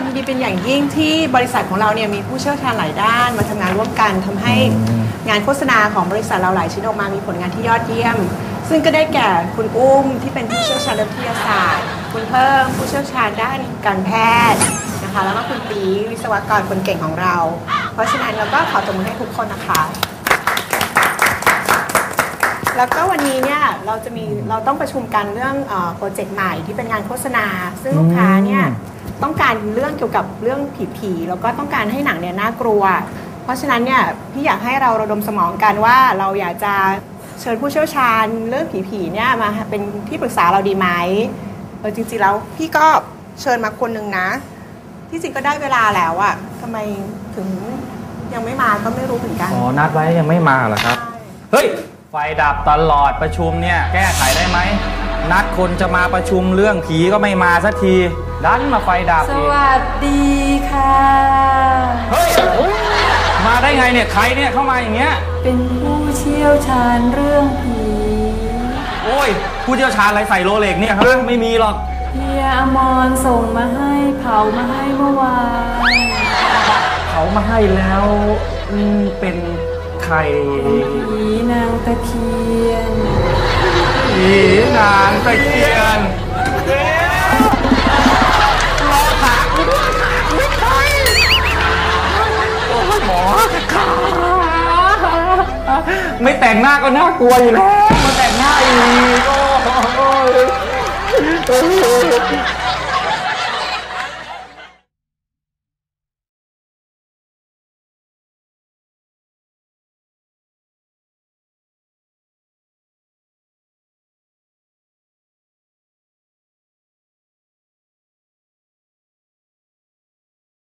ดีเป็นอย่างยิ่งที่บริษัทของเราเนี่ยมีผู้เชี่ยวชาญหลายด้านมาทำงานร่วมกันทำให้งานโฆษณาของบริษัทเราหลายชิ้นออกมามีผลงานที่ยอดเยี่ยม ซึ่งก็ได้แก่คุณอุ้มที่เป็นผู้เชี่ยวชาญด้านวิทยาศาสตร์ คุณเพิ่มผู้เชี่ยวชาญด้านการแพทย์นะคะ แล้วก็คุณปีวิศวกรคนเก่งของเรา เพราะฉะนั้นเราก็ขอตบมือให้ทุกคนนะคะ แล้วก็วันนี้เนี่ยเราจะมีเราต้องประชุมกันเรื่องเออโปรเจกต์ใหม่ที่เป็นงานโฆษณา ซึ่งลูกค้าเนี่ย ต้องการเรื่องเกี่ยวกับเรื่องผีๆแล้วก็ต้องการให้หนังเนี่ยน่ากลัว เพราะฉะนั้นเนี่ยพี่อยากให้เราระดมสมองกันว่าเราอยากจะเชิญผู้เชี่ยวชาญเรื่องผีๆเนี่ยมาเป็นที่ปรึกษาเราดีไหมเออจริงๆแล้วพี่ก็เชิญมาคนหนึ่งนะ ที่จริงก็ได้เวลาแล้วอะทำไมถึงยังไม่มาก็ไม่รู้เหมือนกันอ๋อนัดไว้ยังไม่มาเหรอครับ เฮ้ย ไฟดับตลอดประชุมเนี่ย แก้ไขได้ไหม นัดคนจะมาประชุมเรื่องผีก็ไม่มาสักที ดันมาไฟดับสอีกวัสดีค่ะ เฮ้ยมาได้ไงเนี่ยใครเนี่ยเข้ามาอย่างเงี้ย เป็นผู้เชี่ยวชาญเรื่องผีโอ้ยผู้เชี่ยวชาญอะไรใส่โรเล็กเนี่ยครับไม่มีหรอกเฮียอมรส่งมาให้เผามาให้เมื่อวานเขามาให้แล้วอืมเป็นใครผีนางตะเคียน ผีนางตะเคียน ขาไม่แต่งหน้าก็น่ากลัวอยู่แล้วมาแต่งหน้าอีกโอ้